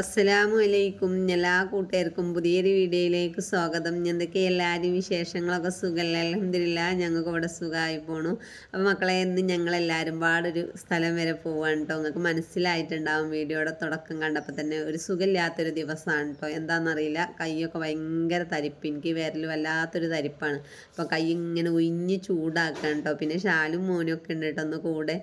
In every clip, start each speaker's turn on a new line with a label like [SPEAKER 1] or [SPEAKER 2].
[SPEAKER 1] അസ്സലാമു അലൈക്കും എല്ലാ കൂട്ടുകാർക്കും പുതിയൊരു വീഡിയോയിലേക്ക് സ്വാഗതം. എന്തൊക്കെ എല്ലാവരും വിശേഷങ്ങളൊക്കെ സുഖമല്ല അലഹമില്ല ഞങ്ങൾക്ക് ഇവിടെ സുഖമായി പോണു. അപ്പോൾ മക്കളെ ഇന്ന് ഞങ്ങളെല്ലാവരും പാടൊരു സ്ഥലം വരെ പോവാണ് കേട്ടോ നിങ്ങൾക്ക് മനസ്സിലായിട്ടുണ്ടാവും വീഡിയോയുടെ തുടക്കം കണ്ടപ്പോൾ തന്നെ ഒരു സുഖമില്ലാത്തൊരു ദിവസമാണ് കേട്ടോ എന്താണെന്നറിയില്ല. കൈയൊക്കെ ഭയങ്കര തരിപ്പ്. എനിക്ക് വിരൽ വല്ലാത്തൊരു തരിപ്പാണ്. അപ്പോൾ കൈ ഇങ്ങനെ ഉയിഞ്ഞ് ചൂടാക്കാൻ കേട്ടോ പിന്നെ ഷാലും മോനും ഒക്കെ ഉണ്ട് കേട്ടോ ഒന്ന് കൂടെ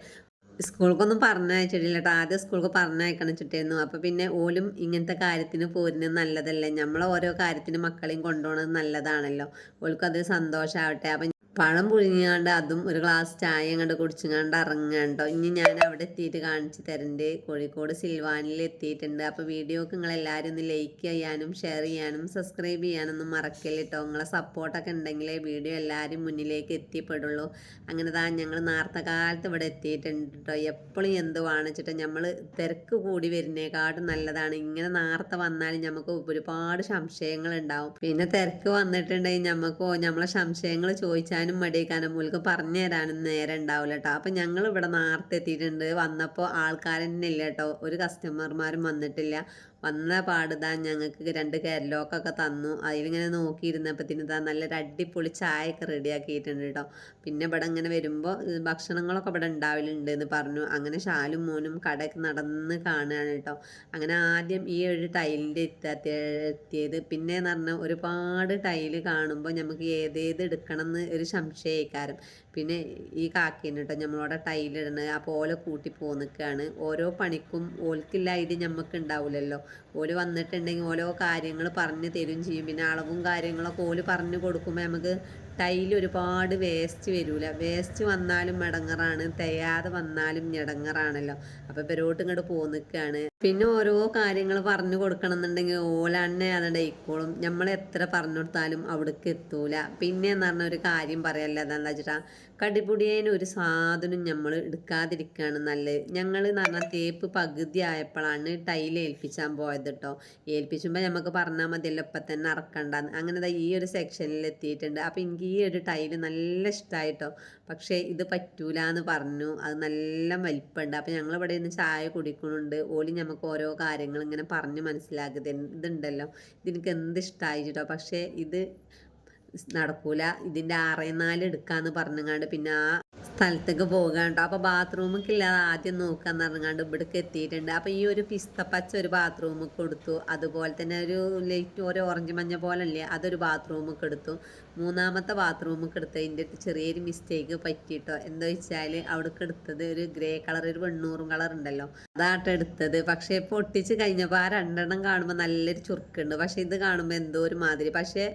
[SPEAKER 1] സ്കൂൾക്കൊന്നും പറഞ്ഞയച്ചിട്ടില്ല കേട്ടോ ആദ്യം സ്കൂൾക്ക് പറഞ്ഞയക്കണം വെച്ചിട്ടായിരുന്നു അപ്പോൾ പിന്നെ ഓലും ഇങ്ങനത്തെ കാര്യത്തിന് പോരുന്നത് നല്ലതല്ലേ? നമ്മൾ ഓരോ കാര്യത്തിന് മക്കളെയും കൊണ്ടുപോകുന്നത് നല്ലതാണല്ലോ. ഓൾക്കും അത് സന്തോഷമാവട്ടെ അപ്പം പഴം പുഴുങ്ങിയാണ്ട് അതും ഒരു ഗ്ലാസ് ചായ അങ്ങോട്ട് കുടിച്ചുങ്ങാണ്ട് ഇറങ്ങാണ്ടോ. ഇനി ഞാൻ അവിടെ എത്തിയിട്ട് കാണിച്ചു തരണ്ട്. കോഴിക്കോട് സിൽവാനിൽ എത്തിയിട്ടുണ്ട്. അപ്പോൾ വീഡിയോക്ക് എല്ലാവരും ഒന്ന് ലൈക്ക് ചെയ്യാനും ഷെയർ ചെയ്യാനും സബ്സ്ക്രൈബ് ചെയ്യാനൊന്നും മറക്കല്ല കേട്ടോ നിങ്ങളെ സപ്പോർട്ടൊക്കെ ഉണ്ടെങ്കിലേ വീഡിയോ എല്ലാവരും മുന്നിലേക്ക് എത്തിപ്പെടുള്ളൂ. അങ്ങനെ താ ഞങ്ങൾ നേരത്തെ കാലത്ത് ഇവിടെ എത്തിയിട്ടുണ്ട് കേട്ടോ എപ്പോഴും എന്ത് വാണിച്ചിട്ട് നമ്മൾ തിരക്ക് കൂടി വരുന്നേക്കാട്ടും നല്ലതാണ്. ഇങ്ങനെ നേരത്തെ വന്നാൽ നമുക്ക് ഒരുപാട് സംശയങ്ങൾ ഉണ്ടാവും പിന്നെ തിരക്ക് വന്നിട്ടുണ്ടെങ്കിൽ നമുക്ക് നമ്മളെ സംശയങ്ങൾ ചോദിച്ചാൽ ചെയ്യാനും മടിയേക്കാനും മൂലക്ക് പറഞ്ഞു തരാനും നേരം ഉണ്ടാവില്ല കേട്ടോ അപ്പം ഞങ്ങൾ ഇവിടെ നേരത്തെ എത്തിയിട്ടുണ്ട്. വന്നപ്പോൾ ആൾക്കാരെന്നെ ഇല്ല കേട്ടോ ഒരു കസ്റ്റമർമാരും വന്നിട്ടില്ല. വന്ന പാടുതാ ഞങ്ങൾക്ക് രണ്ട് കരലോക്കൊക്കെ തന്നു. അതിലിങ്ങനെ നോക്കിയിരുന്നപ്പത്തിന് ഇതാ നല്ലൊരു അടിപൊളി ചായയൊക്കെ റെഡിയാക്കിയിട്ടുണ്ട് കേട്ടോ. പിന്നെ ഇവിടെ ഇങ്ങനെ വരുമ്പോൾ ഭക്ഷണങ്ങളൊക്കെ ഇവിടെ ഉണ്ടാവലുണ്ട് എന്ന് പറഞ്ഞു. അങ്ങനെ ഷാലും മോനും കടയൊക്കെ നടന്ന് കാണുകയാണ് കേട്ടോ. അങ്ങനെ ആദ്യം ഈ ഒരു ടൈലിന്റെ എത്തിയത്. പിന്നെ എന്ന് പറഞ്ഞാൽ ഒരുപാട് ടൈൽ കാണുമ്പോൾ നമുക്ക് ഏതേത് എടുക്കണം എന്ന് ഒരു സംശയക്കാരം പിന്നെ ഈ കാക്കേനെ കേട്ടോ നമ്മളവിടെ ടൈലിടണത് അപ്പോൾ പോലെ കൂട്ടി പോന്നിക്കാണ്. ഓരോ പണിക്കും ഓൽക്കില്ല ഐഡിയ നമുക്ക് ഉണ്ടാവില്ലല്ലോ ഓൽ വന്നിട്ടുണ്ടെങ്കിൽ ഓരോ കാര്യങ്ങൾ പറഞ്ഞു തരും ചെയ്യും. പിന്നെ അളവും കാര്യങ്ങളൊക്കെ ഓൽ പറഞ്ഞു കൊടുക്കുമ്പോൾ നമുക്ക് ടൈൽ ഒരുപാട് വേസ്റ്റ് വരില്ല വേസ്റ്റ് വന്നാലും മടങ്ങറാണ്. തയ്യാതെ വന്നാലും ഞടങ്ങറാണല്ലോ. അപ്പോൾ ഇവരോട്ട് ഇങ്ങോട്ട് പോന്നിക്കാണ് പിന്നെ ഓരോ കാര്യങ്ങൾ പറഞ്ഞു കൊടുക്കണം എന്നുണ്ടെങ്കിൽ ഓലന്നെ അതുകൊണ്ട് ഇക്കോളും നമ്മൾ എത്ര പറഞ്ഞു കൊടുത്താലും അവിടേക്ക് എത്തൂല. പിന്നെ എന്ന് പറഞ്ഞ ഒരു കാര്യം പറയല്ല എന്താ വെച്ചിട്ടാ? കടിപൊടിയേന് ഒരു സാധനം നമ്മൾ എടുക്കാതിരിക്കുകയാണ് നല്ലത്. ഞങ്ങൾ എന്ന് പറഞ്ഞാൽ തേപ്പ് പകുതി ആയപ്പോഴാണ് ടൈൽ ഏൽപ്പിച്ചാൻ പോയത് കേട്ടോ ഏൽപ്പിച്ചുമ്പോൾ നമുക്ക് പറഞ്ഞാൽ മതിയല്ലോ ഇപ്പം തന്നെ അറക്കണ്ടെന്ന്. അങ്ങനെ ഈ ഒരു സെക്ഷനിൽ എത്തിയിട്ടുണ്ട്. അപ്പം എനിക്ക് ഈ ഒരു ടൈൽ നല്ല ഇഷ്ടമായിട്ടോ പക്ഷേ ഇത് പറ്റൂല എന്ന് പറഞ്ഞു. അത് നല്ല വലിപ്പമുണ്ട് അപ്പോൾ ഞങ്ങൾ ഇവിടെ നിന്ന് ചായ കുടിക്കുന്നുണ്ട്. ഓലി നമുക്ക് ഓരോ കാര്യങ്ങൾ ഇങ്ങനെ പറഞ്ഞ് മനസ്സിലാക്കുക ഇതുണ്ടല്ലോ. ഇതെനിക്ക് എന്ത് ഇഷ്ടമായിട്ടോ പക്ഷേ ഇത് നടക്കൂല. ഇതിന്റെ ആറേ നാല് എടുക്കാന്ന് പറഞ്ഞങ്ങാണ്ട് പിന്നെ ആ സ്ഥലത്തേക്ക് പോകാണ്ട് അപ്പോൾ ബാത്റൂമൊക്കെ ഇല്ലാതെ ആദ്യം നോക്കാന്ന് പറഞ്ഞാണ്ട് ഇവിടേക്ക് എത്തിയിട്ടുണ്ട്. അപ്പോൾ ഈ ഒരു പിസ്തപ്പച്ച ഒരു ബാത്റൂം കൊടുത്തു. അതുപോലെ തന്നെ ഒരു ലൈറ്റ് ഒരു ഓറഞ്ച് മഞ്ഞ പോലെ അല്ലേ അതൊരു ബാത്റൂമൊക്കെ എടുത്തു. മൂന്നാമത്തെ ബാത്റൂമൊക്കെ എടുത്തതിന്റെ ചെറിയൊരു മിസ്റ്റേക്ക് പറ്റിയിട്ടോ? എന്താ വെച്ചാൽ അവിടേക്ക് എടുത്തത് ഒരു ഗ്രേ കളർ ഒരു വെണ്ണൂറും കളർ ഉണ്ടല്ലോ. അതാട്ടോ എടുത്തത്. പക്ഷേ പൊട്ടിച്ച് കഴിഞ്ഞപ്പോൾ ആ രണ്ടെണ്ണം കാണുമ്പോൾ നല്ലൊരു ചുരുക്കുണ്ട് പക്ഷേ ഇത് കാണുമ്പോൾ എന്തോ ഒരു മാതിരി. പക്ഷേ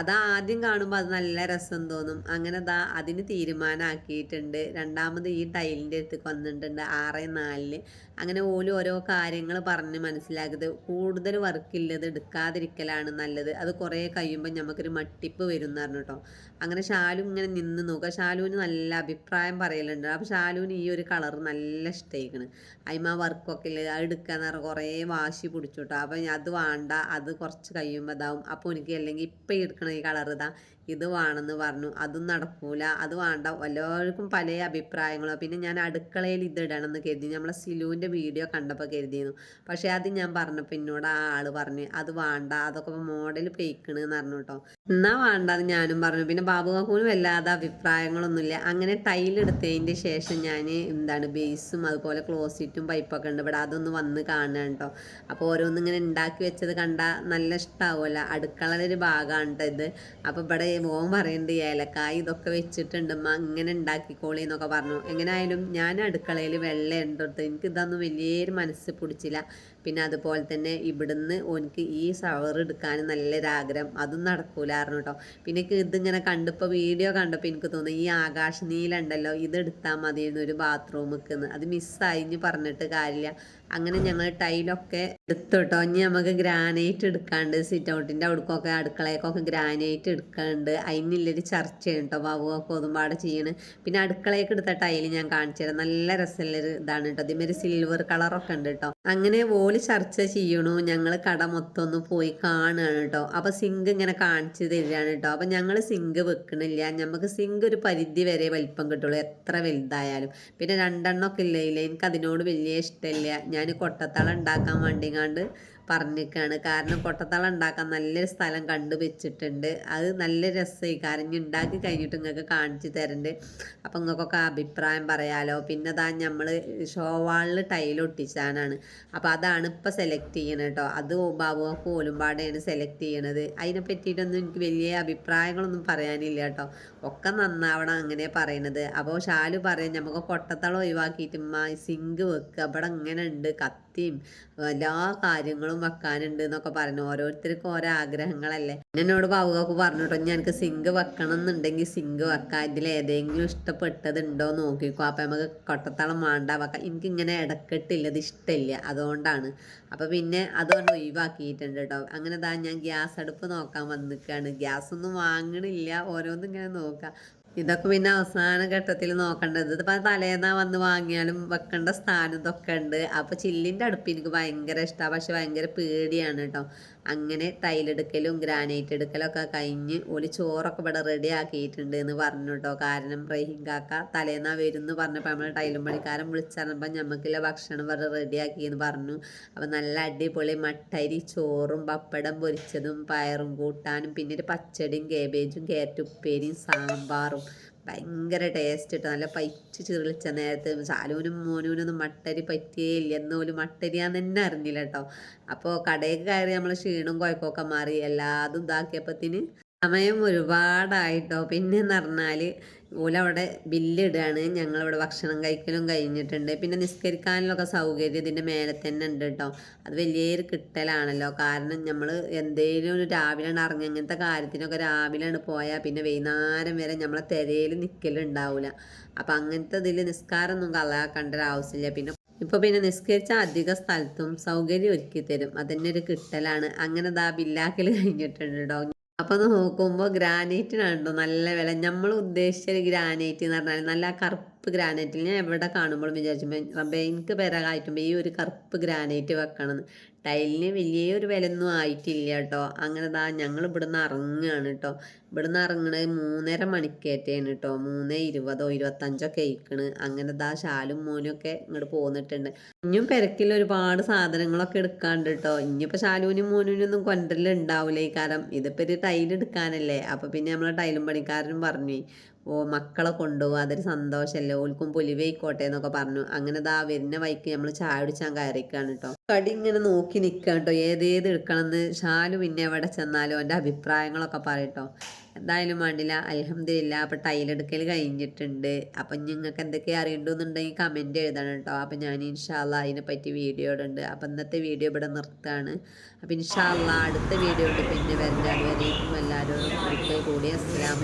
[SPEAKER 1] അത് ആദ്യം കാണുമ്പോൾ അത് നല്ല രസം തോന്നും. അങ്ങനെ ദാ അതിന് തീരുമാനമാക്കിയിട്ടുണ്ട് രണ്ടാമത് ഈ ടൈലിന്റെ അടുത്തേക്ക് വന്നിട്ടുണ്ട്. ആറ് നാലിന് അങ്ങനെ ഓലും ഓരോ കാര്യങ്ങൾ പറഞ്ഞ് മനസ്സിലാക്കിയത്. കൂടുതൽ വർക്കില്ലത് എടുക്കാതിരിക്കലാണ് നല്ലത്. അത് കുറേ കഴിയുമ്പോൾ നമുക്കൊരു മട്ടിപ്പ് വരും എന്ന് പറഞ്ഞു കേട്ടോ അങ്ങനെ ഷാലു ഇങ്ങനെ നിന്ന് നോക്കുക. ഷാലുവിന് നല്ല അഭിപ്രായം പറയലുണ്ട്. അപ്പോൾ ഷാലുവിന് ഈ ഒരു കളർ നല്ല ഇഷ്ടമായിരിക്കണ് അതിമ വർക്കൊക്കെ ഇല്ല? അത് എടുക്കാന്ന് പറഞ്ഞാൽ കുറേ വാശി പിടിച്ചു കേട്ടോ അപ്പം അത് വേണ്ട അത് കുറച്ച് കഴിയുമ്പോൾ ഇതാവും. അപ്പോൾ എനിക്ക് അല്ലെങ്കിൽ ഇപ്പം എടുക്കണ ഈ കളർ ഇതാ ഇത് വേണമെന്ന് പറഞ്ഞു. അതും നടക്കൂല അത് വേണ്ട. എല്ലാവർക്കും പല അഭിപ്രായങ്ങളോ. പിന്നെ ഞാൻ അടുക്കളയിൽ ഇത് ഇടണമെന്ന് കരുതി. നമ്മളെ സിലുവിന്റെ വീഡിയോ കണ്ടപ്പോൾ കരുതിയിരുന്നു. പക്ഷേ അത് ഞാൻ പറഞ്ഞപ്പോൾ എന്നോട് ആ ആൾ പറഞ്ഞു അത് വേണ്ട അതൊക്കെ മോഡൽ പെയ്ക്കണ് എന്ന് പറഞ്ഞു കേട്ടോ. എന്നാ വേണ്ട അത് ഞാനും പറഞ്ഞു. പിന്നെ ബാബു കാക്കൂന് വല്ലാതെ അഭിപ്രായങ്ങളൊന്നുമില്ല. അങ്ങനെ ടൈലെടുത്തതിന്റെ ശേഷം ഞാൻ എന്താണ് ബേസും അതുപോലെ ക്ലോസിറ്റും പൈപ്പൊക്കെ ഉണ്ട്. ഇവിടെ അതൊന്ന് വന്ന് കാണുക കേട്ടോ. അപ്പോൾ ഓരോന്നും ഇങ്ങനെ ഉണ്ടാക്കി വെച്ചത് കണ്ടാൽ നല്ല ഇഷ്ടമാവുമല്ലോ അടുക്കളയുടെ ഭാഗമാണ് ഇത്. അപ്പോൾ ഇവിടെ മോൻ പറയുന്നുണ്ട് ഏലക്കായ ഇതൊക്കെ വെച്ചിട്ടുണ്ടമ്മ ഇങ്ങനെ ഉണ്ടാക്കിക്കോളി എന്നൊക്കെ പറഞ്ഞു. എങ്ങനായാലും ഞാൻ അടുക്കളയിൽ വെള്ളം ഉണ്ടെടുത്ത് എനിക്ക് വലിയൊരു മനസ്സ് പിടിച്ചില്ല. പിന്നെ അതുപോലെ തന്നെ ഇവിടുന്ന് ഓനിക്ക് ഈ സവർ എടുക്കാൻ നല്ലൊരാഗ്രഹം. അതും നടക്കൂലായിരുന്നു കേട്ടോ പിന്നെ ഇതിങ്ങനെ കണ്ടപ്പോൾ വീഡിയോ കണ്ടപ്പോൾ എനിക്ക് തോന്നി ഈ ആകാശ നീല ഉണ്ടല്ലോ ഇത് എടുത്താൽ മതിയായിരുന്നു ഒരു ബാത്റൂം നിൽക്കുന്നത് അത് മിസ്സായി പറഞ്ഞിട്ട് കാര്യമില്ല അങ്ങനെ ഞങ്ങൾ ടൈലൊക്കെ എടുത്തു കേട്ടോ ഇനി നമുക്ക് ഗ്രാനൈറ്റ് എടുക്കാണ്ട് സിറ്റ് ഔട്ടിന്റെ അവിടേക്കൊക്കെ അടുക്കളയൊക്കെ ഗ്രാനൈറ്റ് എടുക്കാണ്ട് അതിനുള്ളൊരു ചർച്ചയാണ് കേട്ടോ ബാബുവൊക്കെ ഒതുമ്പാട് ചെയ്യണ്. പിന്നെ അടുക്കളയൊക്കെ എടുത്ത ടൈൽ ഞാൻ കാണിച്ചു തരാം. നല്ല രസമുള്ളൊരു ഇതാണ് കേട്ടോ അതേമാതിരി സിൽവർ കളറൊക്കെ ഉണ്ട് കേട്ടോ അങ്ങനെ ഓൽ ചർച്ച ചെയ്യണു. ഞങ്ങൾ കട മൊത്തം ഒന്ന് പോയി കാണുകയാണ് കേട്ടോ അപ്പോൾ സിങ്ക് ഇങ്ങനെ കാണിച്ചു തരികയാണ് കേട്ടോ അപ്പോൾ ഞങ്ങൾ സിങ്ക് വെക്കണില്ല. നമുക്ക് സിങ്ക് ഒരു പരിധി വരെ വലിപ്പം കിട്ടുള്ളൂ. എത്ര വലുതായാലും. പിന്നെ രണ്ടെണ്ണമൊക്കെ ഇല്ലേ? എനിക്ക് അതിനോട് വലിയ ഇഷ്ടമില്ല. ഞാൻ കൊട്ടത്തള ഉണ്ടാക്കാൻ വേണ്ടിങ്ങാണ്ട് പറഞ്ഞിക്കാണ് കാരണം കൊട്ടത്തള ഉണ്ടാക്കാൻ നല്ലൊരു സ്ഥലം കണ്ടു വെച്ചിട്ടുണ്ട്. അത് നല്ല രസമായി. കാരണം ഉണ്ടാക്കി കഴിഞ്ഞിട്ട് നിങ്ങൾക്ക് കാണിച്ചു തരുന്നുണ്ട് അപ്പം നിങ്ങൾക്കൊക്കെ അഭിപ്രായം പറയാലോ. പിന്നെ താ നമ്മൾ ഷോവാളിൽ ടൈൽ ഒട്ടിച്ചാനാണ് അപ്പോൾ അതാണ് ഇപ്പോൾ സെലക്ട് ചെയ്യണത് കേട്ടോ. അത് ബാബുവൊക്കെ ഓലുംപാടെയാണ് സെലക്ട് ചെയ്യണത്. അതിനെ പറ്റിയിട്ടൊന്നും എനിക്ക് വലിയ അഭിപ്രായങ്ങളൊന്നും പറയാനില്ല കേട്ടോ. ഒക്കെ നന്നാവണം അങ്ങനെ പറയണത്. അപ്പോൾ ഷാലു പറയാം നമുക്ക് കൊട്ടത്തളം ഒഴിവാക്കിയിട്ട് സിങ്ക് വെക്കുക അവിടെ ഇങ്ങനെ ഉണ്ട് കത്തിയും എല്ലാ കാര്യങ്ങളും വെക്കാനുണ്ട് എന്നൊക്കെ പറഞ്ഞു ഓരോരുത്തർക്കും ഓരോ ആഗ്രഹങ്ങളല്ലേ. എന്നോട് ബാബുകാക്ക് പറഞ്ഞു കേട്ടോ ഞാൻ എനിക്ക് സിങ്ക് വെക്കണം എന്നുണ്ടെങ്കിൽ സിങ്ക് വെക്കാം. ഇതിൽ ഏതെങ്കിലും ഇഷ്ടപ്പെട്ടതുണ്ടോ നോക്കിക്കോ. അപ്പം നമുക്ക് കൊട്ടത്തളം വേണ്ട വെക്കാം. എനിക്കിങ്ങനെ ഇടക്കെട്ടില്ല അത് ഇഷ്ടമില്ല. അതുകൊണ്ടാണ്. അപ്പം പിന്നെ അതുകൊണ്ട് ഒഴിവാക്കിയിട്ടുണ്ട് കേട്ടോ. അങ്ങനെ താ ഞാൻ ഗ്യാസ് അടുപ്പ് നോക്കാൻ വന്നിക്കാണ് ഗ്യാസ് ഒന്നും വാങ്ങണില്ല. ഓരോന്നും ഇങ്ങനെ നോക്കാം ഇതൊക്കെ പിന്നെ അവസാന ഘട്ടത്തിൽ നോക്കേണ്ടത്. ഇതിപ്പോൾ തലേന്നാ വന്ന് വാങ്ങിയാലും വെക്കേണ്ട സ്ഥാനം ഇതൊക്കെ ഉണ്ട്. അപ്പോൾ ചില്ലിന്റെ അടുപ്പ് എനിക്ക് ഭയങ്കര ഇഷ്ടമാണ് പക്ഷെ ഭയങ്കര പേടിയാണ് കേട്ടോ അങ്ങനെ തൈലെടുക്കലും ഗ്രാനൈറ്റ് എടുക്കലൊക്കെ കഴിഞ്ഞ് ഒരു ചോറൊക്കെ ഇവിടെ റെഡി ആക്കിയിട്ടുണ്ട് എന്ന് പറഞ്ഞു കേട്ടോ കാരണം റഹീം കാക്ക തലേന്നാ വരുന്നു പറഞ്ഞപ്പോൾ നമ്മൾ ടൈലും പണിക്കാരൻ വിളിച്ചറിഞ്ഞപ്പോൾ ഞമ്മക്കില്ല ഭക്ഷണം ഇവിടെ റെഡിയാക്കി എന്ന് പറഞ്ഞു. അപ്പോൾ നല്ല അടിപൊളി മട്ടരി ചോറും പപ്പടം പൊരിച്ചതും പയറും കൂട്ടാനും പിന്നെ ഒരു പച്ചടിയും കേബേജും കേറ്റുപ്പേരിയും ഉപ്പേരിയും സാമ്പാറും ഭയങ്കര ടേസ്റ്റ് ഇട്ട് നല്ല പൈച്ച് ചിറിളിച്ച നേരത്ത് സാലൂനും മോനൂനൊന്നും മട്ടരി പറ്റിയേ ഇല്ല. എന്നോലും മട്ടരിയാന്ന് തന്നെ അറിഞ്ഞില്ല കേട്ടോ അപ്പോൾ കടയിൽ കയറി നമ്മൾ ക്ഷീണം കുഴക്കമൊക്കെ മാറി എല്ലാതും ഇതാക്കിയപ്പത്തിന് സമയം ഒരുപാടായിട്ടോ. പിന്നെന്ന് പറഞ്ഞാൽ ഓലവിടെ ബില്ലിടുകയാണ് ഞങ്ങളിവിടെ ഭക്ഷണം കഴിക്കലും കഴിഞ്ഞിട്ടുണ്ട്. പിന്നെ നിസ്കരിക്കാനുള്ള സൗകര്യം ഇതിന്റെ മേലെ തന്നെ ഉണ്ട് കേട്ടോ അത് വലിയൊരു കിട്ടലാണല്ലോ. കാരണം നമ്മൾ എന്തേലും ഒരു രാവിലെ ഇറങ്ങി അങ്ങനത്തെ കാര്യത്തിനൊക്കെ രാവിലെയാണ് പോയാൽ പിന്നെ വൈകുന്നേരം വരെ നമ്മളെ തിരയിൽ നിൽക്കലുണ്ടാവില്ല അപ്പം അങ്ങനത്തെ ഇതിൽ നിസ്കാരമൊന്നും കളയാക്കേണ്ട ഒരു ആവശ്യമില്ല. പിന്നെ ഇപ്പോൾ പിന്നെ നിസ്കരിച്ച അധിക സ്ഥലത്തും സൗകര്യം ഒരുക്കി തരും. അതന്നെ ഒരു കിട്ടലാണ്. അങ്ങനെ ദാ ബില്ലാക്കൽ കഴിഞ്ഞിട്ടുണ്ട് കേട്ടോ അപ്പോൾ നോക്കുമ്പോൾ ഗ്രാനൈറ്റിനാണ് നല്ല വില. നമ്മൾ ഉദ്ദേശിച്ച ഗ്രാനൈറ്റ് എന്ന് പറഞ്ഞാൽ നല്ല കറുപ്പ് ഗ്രാനൈറ്റിൽ ഞാൻ എവിടെ കാണുമ്പോഴും വിചാരിച്ചു റബ്ബേ എനിക്ക് പെരകായിട്ടുമ്പോൾ ഈ ഒരു കറുപ്പ് ഗ്രാനൈറ്റ് വെക്കണം ടൈലിന് വലിയൊരു വിലയൊന്നും ആയിട്ടില്ല കേട്ടോ അങ്ങനെ ദാ ഞങ്ങൾ ഇവിടുന്ന് ഇറങ്ങുകയാണ് കേട്ടോ ഇവിടുന്ന് ഇറങ്ങണത് മൂന്നര മണിക്കേറ്റാണ് കേട്ടോ മൂന്ന് ഇരുപതോ ഇരുപത്തഞ്ചൊക്കെ ആയിക്കണ് അങ്ങനെ ദാ ശാലും മോനും ഒക്കെ ഇങ്ങോട്ട് പോന്നിട്ടുണ്ട്. ഇനിയും പെരക്കിൽ ഒരുപാട് സാധനങ്ങളൊക്കെ എടുക്കാണ്ട് കേട്ടോ ഇനിയിപ്പോൾ ശാലുവിനും മോനുവിനും ഒന്നും കൊണ്ടുവരലുണ്ടാവില്ല ഈ കാരണം ഇതിപ്പോൾ ഒരു ടൈൽ എടുക്കാനല്ലേ. അപ്പോൾ പിന്നെ നമ്മളെ ടൈലും പണിക്കാരനും പറഞ്ഞു ഓ മക്കളെ കൊണ്ടുപോകുക അതൊരു സന്തോഷമല്ലേ ഓൽക്കും പൊലിവയിക്കോട്ടെ എന്നൊക്കെ പറഞ്ഞു. അങ്ങനെ ദാ വരുന്ന വൈക്ക് നമ്മൾ ചായ കുടിച്ചാൻ കയറിക്കാണ് കേട്ടോ കടി ഇങ്ങനെ നോക്കി നിൽക്കുക കേട്ടോ ഏതേത് എടുക്കണമെന്ന് ഷാലു പിന്നെ എവിടെ ചെന്നാലും എന്റെ അഭിപ്രായങ്ങളൊക്കെ പറയട്ടോ എന്തായാലും വേണ്ടില്ല അലഹമില്ല അപ്പം ടൈലെടുക്കൽ കഴിഞ്ഞിട്ടുണ്ട്. അപ്പം നിങ്ങൾക്ക് എന്തൊക്കെ അറിയണ്ടെന്നുണ്ടെങ്കിൽ കമന്റ് എഴുതണം കേട്ടോ അപ്പം ഞാൻ ഇൻഷാല്ല അതിനെ പറ്റി വീഡിയോ ഇടുന്നുണ്ട് അപ്പം ഇന്നത്തെ വീഡിയോ ഇവിടെ നിർത്താണ് അപ്പം ഇൻഷാല്ല അടുത്ത വീഡിയോ ഉണ്ട് പിന്നെ വരുന്ന എല്ലാവരോടും കൂടി അസ്സാം